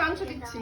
মাংস দিচ্ছি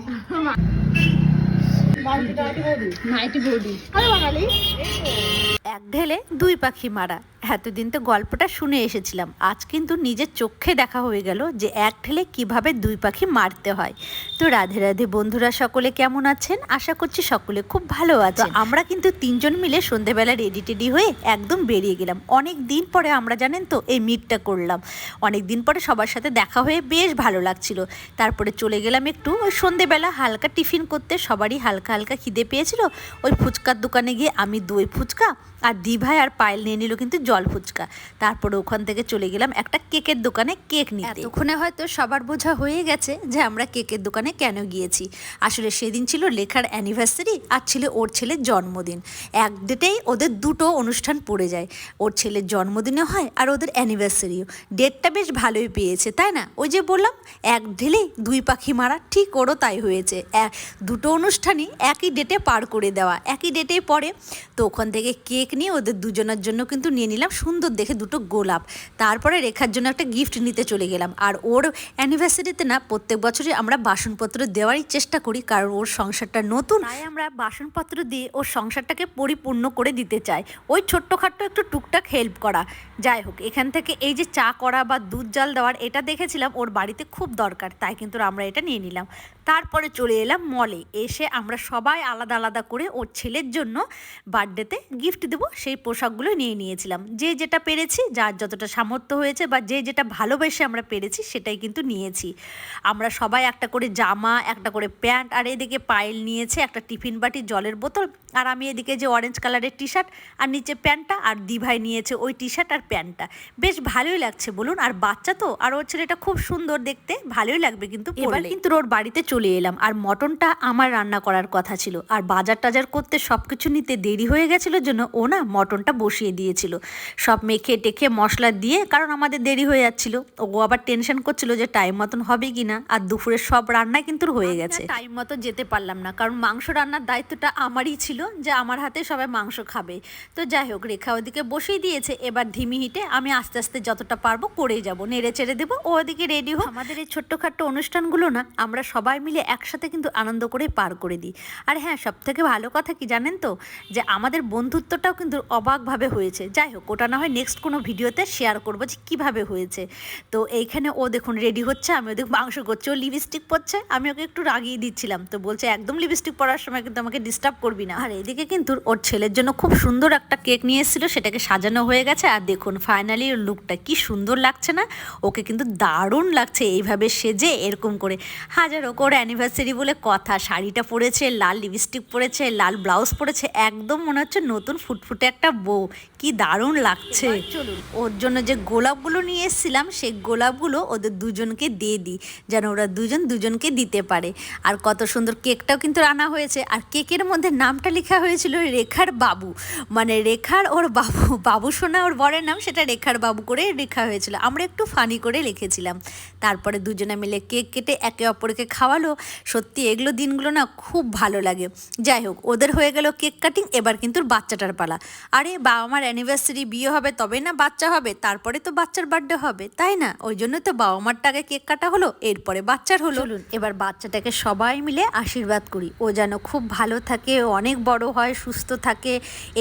এক ঢেলে দুই পাখি মারা। এতদিন তো গল্পটা শুনে এসেছিলাম। আজ কিন্তু নিজের চোখে দেখা হয়ে গেল যে এক ঢেলে কীভাবে দুই পাখি মারতে হয়। তো রাধে রাধে বন্ধুরা সকলে কেমন আছেন? আশা করছি সকলে খুব ভালো আছে আমরা কিন্তু তিনজন মিলে সন্ধেবেলা রেডি টেডি হয়ে একদম বেরিয়ে গেলাম। অনেক দিন পরে আমরা জানেন তো এই মিটটা করলাম। অনেক দিন পরে সবার সাথে দেখা হয়ে বেশ ভালো লাগছিল। তারপরে চলে গেলাম একটু ওই সন্ধেবেলা হালকা টিফিন করতে। সবারই হালকা হালকা খিদে পেয়েছিল, ওই ফুচকার দোকানে গিয়ে আমি দই ফুচকা আর দিভাই আর পায়েল নিয়ে নিল কিন্তু জল ফুচকা। তারপরে ওখান থেকে চলে গেলাম একটা কেকের দোকানে কেক নিতে। ওখানে হয়তো সবার বোঝা হয়ে গেছে যে আমরা কেকের দোকানে কেন গিয়েছি। আসলে সেদিন ছিল লেখার অ্যানিভার্সারি আর ছিল ওর ছেলের জন্মদিন। এক ডেটেই ওদের দুটো অনুষ্ঠান পড়ে যায়। ওর ছেলের জন্মদিনও হয় আর ওদের অ্যানিভার্সারিও ডেটটা বেশ ভালোই পেয়েছে, তাই না? ওই যে বললাম, এক ঢেলেই দুই পাখি মারা, ঠিক ওরও তাই হয়েছে। এক- দুটো অনুষ্ঠানই একই ডেটে পার করে দেওয়া, একই ডেটেই পড়ে তো ওখান থেকে কেক নিয়ে ওদের দুজনের জন্য কিন্তু নিয়ে নিলাম সুন্দর দেখে দুটো গোলাপ। তারপরে রেখার জন্য একটা গিফট নিতে চলে গেলাম। আর ওর অ্যানিভার্সারিতে না, প্রত্যেক বছরই আমরা বাসনপত্র দেওয়ারই চেষ্টা করি, কারণ ওর সংসারটা নতুন। তাই আমরা বাসনপত্র দিয়ে ওর সংসারটাকে পরিপূর্ণ করে দিতে চাই। ওই ছোট্টখাট্ট একটু টুকটাক হেল্প করা। যাই হোক, এখান থেকে এই যে চা করা বা দুধ জাল দেওয়ার এটা দেখেছিলাম, ওর বাড়িতে খুব দরকার, তাই কিন্তু আমরা এটা নিয়ে নিলাম। তারপরে চলে এলাম মলে। এসে আমরা সবাই আলাদা আলাদা করে ওর ছেলের জন্য বার্থডেতে গিফট দেবো সেই পোশাকগুলো নিয়ে নিয়েছিলাম। যে যেটা পেরেছি যার যতটা সামর্থ্য হয়েছে বা যে যেটা ভালোবেসে আমরা পেরেছি সেটাই কিন্তু নিয়েছি। আমরা সবাই একটা করে জামা একটা করে প্যান্ট আর এদিকে পায়েল নিয়েছে একটা টিফিন বাটি জলের বোতল আর আমি এদিকে যে অরেঞ্জ কালারের টি শার্ট আর নিচে প্যান্টটা আর দিভাই নিয়েছে ওই টি শার্ট আর প্যান্টটা। বেশ ভালোই লাগছে বলুন আর বাচ্চা তো আর ওর ছেলেটা খুব সুন্দর দেখতে ভালোই লাগবে কিন্তু এবার কিন্তু ওর বাড়িতে চলে এলাম। আর মটনটা আমার রান্না করার কথা ছিল। আর বাজার টাজার করতে সব কিছু নিতে দেরি হয়ে গেছিল জন্য ও না মটনটা বসিয়ে দিয়েছিল। সব মেখে টেখে মশলা দিয়ে কারণ আমাদের দেরি হয়ে যাচ্ছিল। ও আবার টেনশন করছিল যে টাইম মতন হবে কি না আর দুপুরের সব রান্নাই কিন্তু হয়ে গেছে। টাইম মতো যেতে পারলাম না কারণ মাংস রান্নার দায়িত্বটা আমারই ছিল যে আমার হাতে সবাই মাংস খাবে। তো যাই হোক রেখা ওদিকে বসিয়ে দিয়েছে। এবার ধিমি হিটে আমি আস্তে আস্তে যতটা পারব করেই যাব। নেড়ে চেড়ে দেবো ও ওদিকে রেডি হোক। আমাদের এই ছোট্টখাট্ট অনুষ্ঠানগুলো না আমরা সবাই মিলে একসাথে কিন্তু আনন্দ করে পার করে দিই। আর হ্যাঁ সব থেকে ভালো কথা কি জানেন তো? যে আমাদের বন্ধুত্বটাও কিন্তু অবাকভাবে হয়েছে। যাই হোক, ওটা না হয় নেক্সট কোনো ভিডিওতে শেয়ার করব যে কীভাবে হয়েছে। তো এইখানে ও দেখুন রেডি হচ্ছে আমি ওদের মাংস করছি, ও লিপস্টিক পরছে, আমি ওকে একটু রাগিয়ে দিচ্ছিলাম। তো বলছে, একদম লিপস্টিক পরার সময় কিন্তু আমাকে ডিস্টার্ব করবি না। আর এদিকে কিন্তু ওর ছেলের জন্য খুব সুন্দর একটা কেক নিয়ে এসেছিল, সেটাকে সাজানো হয়ে গেছে। আর দেখুন ফাইনালি ওর লুকটা কি সুন্দর লাগছে না? ওকে কিন্তু দারুণ লাগছে এইভাবে সেজে এরকম করে। হাজার ওর অ্যানিভার্সারি বলে কথা। শাড়িটা পরেছে লাল লিপস্টিক পরেছে লাল ব্লাউজ পরেছে একদম মনে হচ্ছে নতুন ফুটফুটে একটা বউ। কি দারুণ লাগছে। ওর জন্য যে গোলাপগুলো নিয়ে এসেছিলাম সেই গোলাপগুলো ওদের দুজনকে দিয়ে দিই যেন ওরা দুজন দুজনকে দিতে পারে। আর কত সুন্দর কেকটাও কিন্তু রান্না হয়েছে। আর কেকের মধ্যে নামটা লেখা হয়েছিল রেখার বাবু। মানে রেখার ওর বাবু বাবু সোনা ওর বরের নাম সেটা রেখার বাবু করে লেখা হয়েছিল। আমরা একটু ফানি করে লিখেছিলাম। তারপরে দুজনে মিলে কেক কেটে একে অপরকে খাওয়ালো। সত্যি এগুলো দিনগুলো না খুব ভালো লাগে। যাই হোক ওদের হয়ে গেল কেক কাটিং এবার কিন্তু বাচ্চাটার পালা। আরে বাবা মার অ্যানিভার্সারি বিয়ে হবে তবে না বাচ্চা হবে তারপরে তো বাচ্চার বার্থডে হবে তাই না? ওই জন্য তো বাবা মার টাকে কেক কাটা হলো এরপরে বাচ্চার হলো। এবার বাচ্চাটাকে সবাই মিলে আশীর্বাদ করি। ও যেন খুব ভালো থাকে অনেক বড় হয় সুস্থ থাকে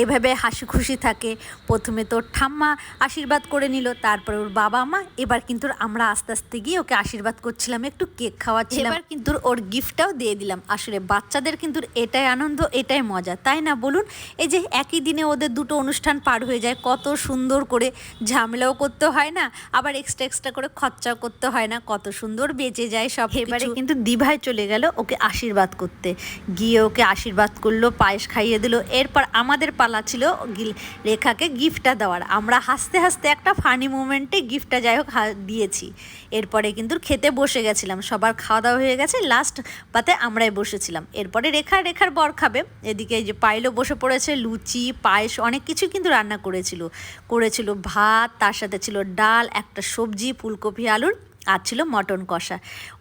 এভাবে হাসি খুশি থাকে। প্রথমে তোর ঠাম্মা আশীর্বাদ করে নিল তারপরে ওর বাবা মা এবার কিন্তু আমরা আস্তে আস্তে গিয়ে ওকে আশীর্বাদ করছিলাম একটু কেক খাওয়াচ্ছিলাম। এবার কিন্তু ওর গিফটটাও দিয়ে দিলাম। আসলে বাচ্চাদের কিন্তু এটাই আনন্দ, এটাই মজা, তাই না বলুন? এই যে একই দিনে ওদের দুটো অনুষ্ঠান পার হয়ে যায়, কত সুন্দর করে ঝামেলাও করতে হয় না, আবার এক্সট্রা এক্সট্রা করে খরচাও করতে হয় না, কত সুন্দর বেঁচে যায় সব এবারে কিন্তু দিভায় চলে গেল ওকে আশীর্বাদ করতে। গিয়ে ওকে আশীর্বাদ করল, পায়েস খাইয়ে দিল, এরপর আমাদের পালা ছিল রেখাকে গিফটটা দেওয়ার। আমরা হাসতে হাসতে একটা ফানি মোমেন্টে গিফটটা যাই হোক দিয়েছি। এরপরে কিন্তু খেতে বসে গেছিলাম, সবার খাওয়া দাওয়া হয়ে গেছে লাস্ট পাতে আমরাই বসেছিলাম। এরপরে রেখা, রেখার বর খাবে। এদিকে যে পাইলো বসে পড়েছে, লুচি, পায়েস, অনেক কিছু কিন্তু রান্না করেছিল। করেছিল ভাত, তার সাথে ছিল ডাল, একটা সবজি, ফুলকপি, আলুর আর ছিল মটন কষা।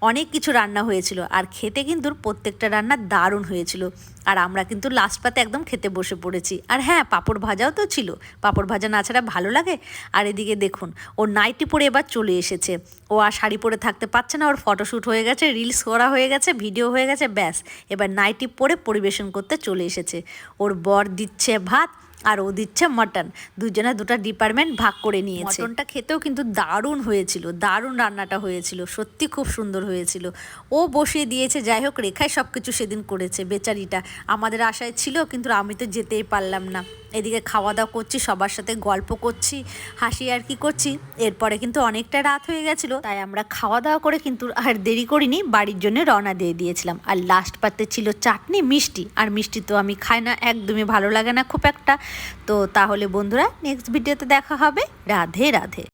অনেক কিছু রান্না হয়েছিল। আর খেতে কিন্তু প্রত্যেকটা রান্না দারুণ হয়েছিল। আর আমরা কিন্তু লাস্ট পাতে একদম খেতে বসে পড়েছি। আর হ্যাঁ পাঁপড় ভাজাও তো ছিল। পাঁপড় ভাজা না ছাড়া ভালো লাগে? আর এদিকে দেখুন, ও নাইটি পরে এবার চলে এসেছে। ও আর শাড়ি পরে থাকতে পারছে না। ওর ফটোশ্যুট হয়ে গেছে রিলস করা হয়ে গেছে ভিডিও হয়ে গেছে, ব্যাস। এবার নাইটি পরে পরিবেশন করতে চলে এসেছে। ওর বর দিচ্ছে ভাত আর ও দিচ্ছে মাটন দুজনে দুটা ডিপার্টমেন্ট ভাগ করে নিয়েছে। মটনটা খেতেও কিন্তু দারুণ হয়েছিল, দারুণ রান্নাটা হয়েছিল, সত্যি খুব সুন্দর হয়েছিল। ও বসিয়ে দিয়েছে, যাই হোক রেখায় সব কিছু সেদিন করেছে, বেচারিটা। আমাদের আশায় ছিল, কিন্তু আমি তো যেতেই পারলাম না। এদিকে খাওয়া দাওয়া করছি, সবার সাথে গল্প করছি, হাসি আর কি করছি। এরপরে কিন্তু অনেকটা রাত হয়ে গেছিল, তাই আমরা খাওয়া দাওয়া করে কিন্তু আর দেরি করিনি, বাড়ির জন্য রওনা দিয়ে দিয়েছিলাম। আর লাস্ট পাতে ছিল চাটনি, মিষ্টি। আর মিষ্টি তো আমি খাই না, একদমই ভালো লাগে না খুব একটা। তো তাহলে বন্ধুরা নেক্সট ভিডিওতে দেখা হবে। রাধে রাধে।